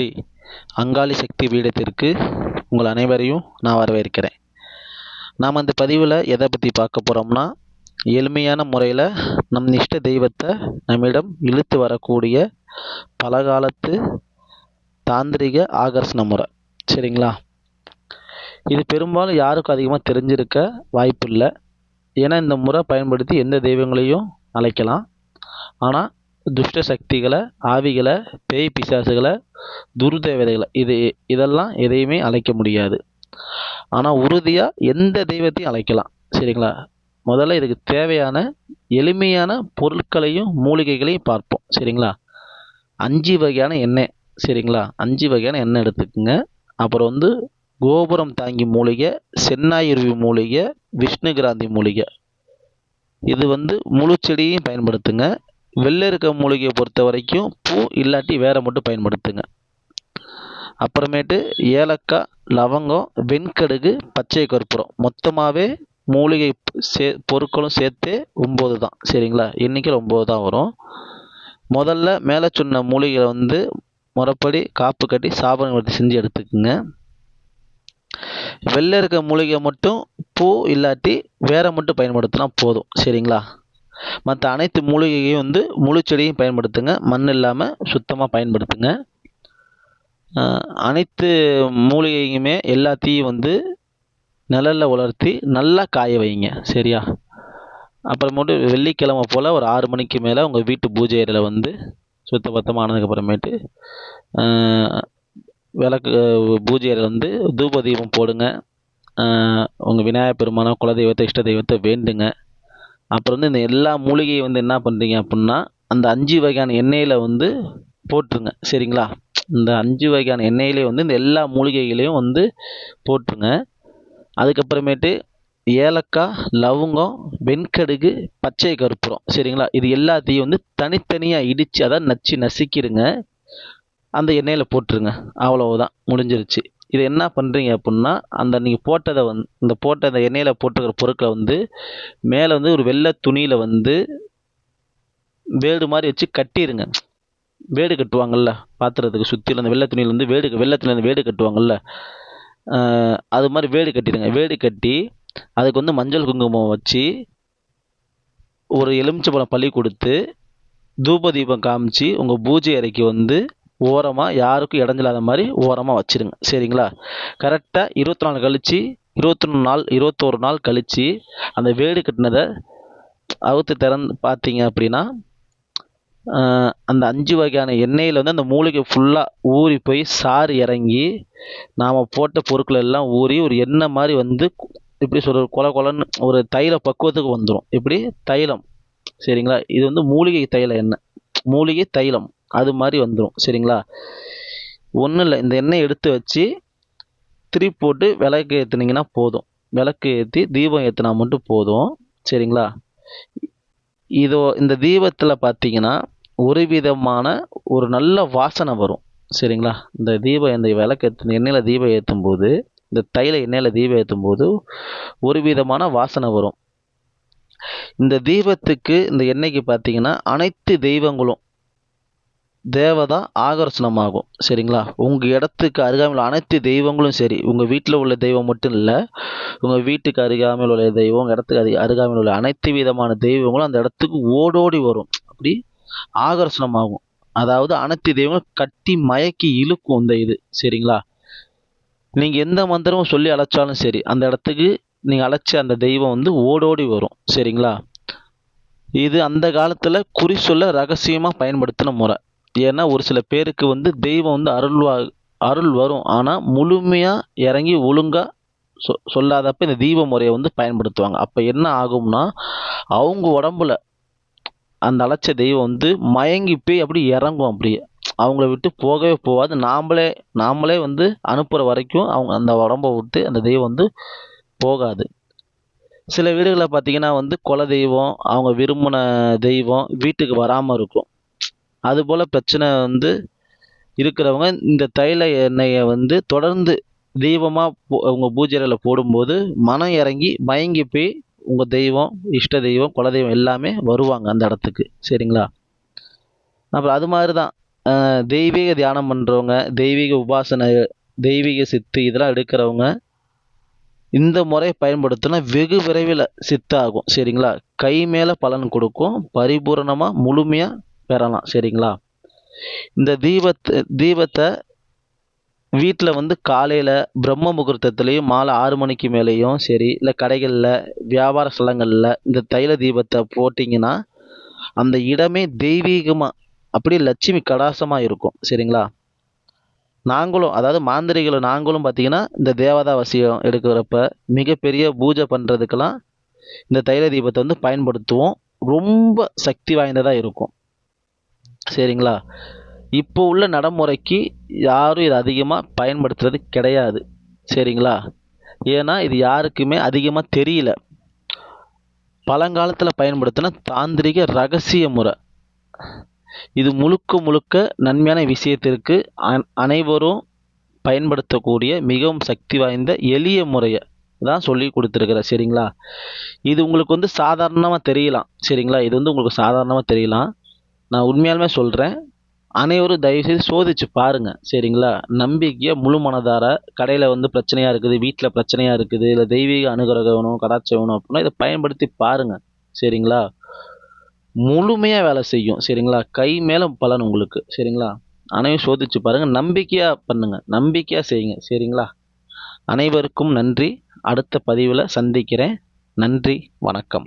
ஸ்ரீ அங்காளி சக்தி பீடத்திற்கு உங்கள் அனைவரையும் நான் வரவேற்கிறேன். நாம் அந்த பதிவில் எதை பற்றி பார்க்க போகிறோம்னா எளிமையான முறையில் நம் இஷ்ட தெய்வத்தை நம்மிடம் இழுத்து வரக்கூடிய பலகாலத்து தாந்திரிக ஆகர்ஷண முறை. சரிங்களா? இது பெரும்பாலும் யாருக்கும் அதிகமாக தெரிஞ்சிருக்க வாய்ப்பு இல்லை ஏன்னா இந்த முறை பயன்படுத்தி எந்த தெய்வங்களையும் அழைக்கலாம். ஆனால் துஷ்ட சக்திகளை ஆவிகளை பேய் பிசாசுகளை துர்தேவதைகளை இது இதெல்லாம் எதையுமே அழைக்க முடியாது. ஆனால் உறுதியாக எந்த தெய்வத்தையும் அழைக்கலாம். சரிங்களா? முதல்ல இதுக்கு தேவையான எளிமையான பொருட்களையும் மூலிகைகளையும் பார்ப்போம். சரிங்களா? அஞ்சு வகையான எண்ணெய். சரிங்களா? அஞ்சு வகையான எண்ணெய் எடுத்துக்கோங்க. அப்புறம் வந்து கோபுரம் தாங்கி மூலிகை சென்னாயிருவி மூலிகை விஷ்ணுகிராந்தி மூலிகை. இது வந்து முழு செடியையும் பயன்படுத்துங்க. வெள்ளை இருக்க மூலிகையை பொறுத்த வரைக்கும் பூ இல்லாட்டி வேற மட்டும் பயன்படுத்துங்க. அப்புறமேட்டு ஏலக்காய் லவங்கம் வெண்கடுகு பச்சை கற்பூரம். மொத்தமாகவே மூலிகை சே பொருட்களும் சேர்த்து ஒம்பது தான். சரிங்களா? எண்ணிக்கையில் ஒம்பது தான் வரும். முதல்ல மேலே சொன்ன மூலிகைகளை வந்து முறைப்படி காப்பு கட்டி சாபனம் எடுத்து செஞ்சு எடுத்துக்கோங்க. வெள்ளை இருக்க மூலிகை மட்டும் பூ இல்லாட்டி வேற மட்டும் பயன்படுத்தினா போதும். சரிங்களா? மற்ற அனைத்து மூலிகையும் வந்து முழு செடியும் பயன்படுத்துங்க. மண் இல்லாமல் சுத்தமாக பயன்படுத்துங்க. அனைத்து மூலிகையுமே எல்லாத்தையும் வந்து நிழலில் உலர்த்தி நல்லா காய வைங்க. சரியா? அப்புறமேட்டு வெள்ளிக்கிழமை போல் ஒரு ஆறு மணிக்கு மேலே உங்கள் வீட்டு பூஜை அறையில் வந்து சுத்தபத்தமாக ஆனதுக்கப்புறமேட்டு விளக்கு பூஜை அறையில் வந்து தூப தீபம் போடுங்க உங்கள் விநாயகர் பெருமானம் குலதெய்வத்தை இஷ்ட தெய்வத்தை வேண்டுங்க. அப்புறம் வந்து இந்த எல்லா மூலிகையும் வந்து என்ன பண்ணுறீங்க அப்புடின்னா அந்த அஞ்சு வகையான எண்ணெயில் வந்து போட்டுருங்க. சரிங்களா? இந்த அஞ்சு வகையான எண்ணெயிலே வந்து இந்த எல்லா மூலிகைகளையும் வந்து போட்டுருங்க. அதுக்கப்புறமேட்டு ஏலக்காய் லவங்கம் வெண்கடுகு பச்சை கற்பூரம் சரிங்களா? இது எல்லாத்தையும் வந்து தனித்தனியாக இடித்து அதை நச்சு நசுக்கிடுங்க அந்த எண்ணெயில் போட்டுருங்க. அவ்வளவுதான். முடிஞ்சிருச்சு. இதை என்ன பண்ணுறீங்க அப்புடின்னா அந்த நீங்கள் போட்டதை வந் இந்த போட்ட அந்த எண்ணெயில் போட்டுக்கிற பொருட்களை வந்து மேலே வந்து ஒரு வெள்ளை துணியில் வந்து வேடு மாதிரி வச்சு கட்டிடுங்க வேடு கட்டுவாங்கள்ல பாத்திரத்துக்கு சுற்றிலும் அந்த வெள்ளை துணியில் வந்து வேடு வெள்ளை துணியில் வேடு கட்டுவாங்கள்ல அது மாதிரி வேடு கட்டிடுங்க. வேடு கட்டி அதுக்கு வந்து மஞ்சள் குங்குமம் வச்சு ஒரு எலுமிச்சை பழம் பள்ளி கொடுத்து தூப தீபம் காமிச்சு உங்கள் பூஜை அறைக்கு வந்து ஓரமாக யாருக்கும் இடைஞ்சலாத மாதிரி ஓரமாக வச்சுருங்க. சரிங்களா? கரெக்டாக இருபத்தி நாலு கழித்து இருபத்தொன்று நாள் இருபத்தோரு நாள் கழித்து அந்த வேடு கட்டினதை அவுத்து திறந்து பார்த்தீங்க அப்படின்னா அந்த அஞ்சு வகையான எண்ணெயில் வந்து அந்த மூலிகை ஃபுல்லாக ஊறி போய் சாறு இறங்கி நாம் போட்ட பொருட்கள் எல்லாம் ஊறி ஒரு எண்ணெய் மாதிரி வந்து எப்படி சொல்கிறது கொல கொலன்னு ஒரு தைல பக்குவத்துக்கு வந்துடும் எப்படி? தைலம். சரிங்களா? இது வந்து மூலிகை தைல எண்ணெய். மூலிகை தைலம். அது மாதிரி வந்துடும் சரிங்களா? ஒன்றும் இல்லை இந்த எண்ணெய் எடுத்து வச்சு திருப்பி போட்டு விளக்கு ஏற்றுனீங்கன்னா போதும். விளக்கு ஏற்றி தீபம் ஏற்றினா மட்டும் போதும் சரிங்களா? இதோ இந்த தீபத்தில் பார்த்தீங்கன்னா ஒரு விதமான ஒரு நல்ல வாசனை வரும் சரிங்களா? இந்த தீபம் இந்த விளக்கு ஏற்று எண்ணெயில் தீபம் ஏற்றும் போது இந்த தைல எண்ணெயில் தீபம் ஏற்றும் போது ஒரு விதமான வாசனை வரும். இந்த தீபத்துக்கு இந்த எண்ணெய்க்கு பார்த்தீங்கன்னா அனைத்து தெய்வங்களும் தேவதா ஆகர்ஷணமாகும் சரிங்களா? உங்கள் இடத்துக்கு அருகாமையில் அனைத்து தெய்வங்களும் சரி உங்கள் வீட்டில் உள்ள தெய்வம் மட்டும் இல்லை உங்கள் வீட்டுக்கு அருகாமையில் உள்ள தெய்வம் உங்கள் இடத்துக்கு அரு அருகாமையில் உள்ள அனைத்து விதமான தெய்வங்களும் அந்த இடத்துக்கு ஓடோடி வரும். அப்படி ஆகர்ஷணமாகும் அதாவது அனைத்து தெய்வங்களும் கட்டி மயக்கி இழுக்கும் இந்த இது. சரிங்களா? நீங்கள் எந்த மந்திரமும் சொல்லி அழைச்சாலும் சரி அந்த இடத்துக்கு நீங்கள் அழைச்ச அந்த தெய்வம் வந்து ஓடோடி வரும். சரிங்களா? இது அந்த காலத்தில் குறி சொல்ல ரகசியமாக பயன்படுத்தின முறை. ஏன்னா ஒரு சில பேருக்கு வந்து தெய்வம் வந்து அருள்வா அருள் வரும். ஆனால் முழுமையாக இறங்கி ஒழுங்காக சொ சொல்லாதப்ப இந்த தீப முறையை வந்து பயன்படுத்துவாங்க. அப்போ என்ன ஆகும்னா அவங்க உடம்புல அந்த அழைச்ச தெய்வம் வந்து மயங்கி போய் அப்படி இறங்கும் அப்படியே. அவங்கள விட்டு போகவே போகாது. நாமளே நாமளே வந்து அனுப்புகிற வரைக்கும் அவங்க அந்த உடம்பை விட்டு அந்த தெய்வம் வந்து போகாது. சில வீடுகளில் பார்த்தீங்கன்னா வந்து குல தெய்வம் அவங்க விரும்பின தெய்வம் வீட்டுக்கு வராமல் இருக்கும். அதுபோல் பிரச்சனை வந்து இருக்கிறவங்க இந்த தைல எண்ணெயை வந்து தொடர்ந்து தீபமாக உங்கள் பூஜை அறையில் போடும்போது மனம் இறங்கி மயங்கி போய் உங்கள் தெய்வம் இஷ்ட தெய்வம் குலதெய்வம் எல்லாமே வருவாங்க அந்த இடத்துக்கு. சரிங்களா? அப்புறம் அது மாதிரி தான் தெய்வீக தியானம் பண்ணுறவங்க தெய்வீக உபாசனை தெய்வீக சித்து இதெல்லாம் எடுக்கிறவங்க இந்த முறையை பயன்படுத்தினா வெகு விரைவில் சித்தாகும். சரிங்களா? கை மேலே பலன் கொடுக்கும். பரிபூரணமாக முழுமையாக பெறலாம் சரிங்களா? இந்த தீபத்தை தீபத்தை வீட்டில் வந்து காலையில் பிரம்ம முகூர்த்தத்துலேயும் மாலை ஆறு மணிக்கு மேலேயும் சரி இல்லை கடைகளில் வியாபார ஸ்தலங்களில் இந்த தைல தீபத்தை போட்டிங்கன்னா அந்த இடமே தெய்வீகமாக அப்படியே லட்சுமி கடாசமாக இருக்கும் சரிங்களா? நாங்களும் அதாவது மாந்திரிகளும் நாங்களும் பார்த்தீங்கன்னா இந்த தேவதா வசியம் எடுக்கிறப்ப மிகப்பெரிய பூஜை பண்ணுறதுக்கெல்லாம் இந்த தைல தீபத்தை வந்து பயன்படுத்துவோம். ரொம்ப சக்தி வாய்ந்ததாக இருக்கும். சரிங்களா? இப்போ உள்ள நடைமுறைக்கு யாரும் இதை அதிகமாக பயன்படுத்துறது கிடையாது. சரிங்களா? ஏன்னா இது யாருக்குமே அதிகமாக தெரியல. பழங்காலத்தில் பயன்படுத்தின தாந்திரிக ரகசிய முறை. இது முழுக்க முழுக்க நன்மையான விஷயத்திற்கு அனைவரும் பயன்படுத்தக்கூடிய மிகவும் சக்தி வாய்ந்த எளிய முறையை தான் சொல்லி கொடுத்துருக்குறேன் சரிங்களா? இது உங்களுக்கு வந்து சாதாரணமாக தெரியலாம். சரிங்களா? இது வந்து உங்களுக்கு சாதாரணமாக தெரியலாம். நான் உண்மையாலுமே சொல்கிறேன் அனைவரும் தயவுசெய்து சோதிச்சு பாருங்கள் சரிங்களா? நம்பிக்கையாக முழு மனதார கடையில் வந்து பிரச்சனையாக இருக்குது வீட்டில் பிரச்சனையாக இருக்குது இல்லை தெய்வீக அனுகிரகம் வேணும் கடாட்சம் வேணும் அப்படின்னா இதை பயன்படுத்தி பாருங்கள் சரிங்களா? முழுமையாக வேலை செய்யும். சரிங்களா? கை மேலே பலன் உங்களுக்கு. சரிங்களா? அனைவரும் சோதிச்சு பாருங்கள் நம்பிக்கையாக பண்ணுங்கள் நம்பிக்கையாக செய்யுங்க. சரிங்களா? அனைவருக்கும் நன்றி. அடுத்த பதிவில் சந்திக்கிறேன். நன்றி. வணக்கம்.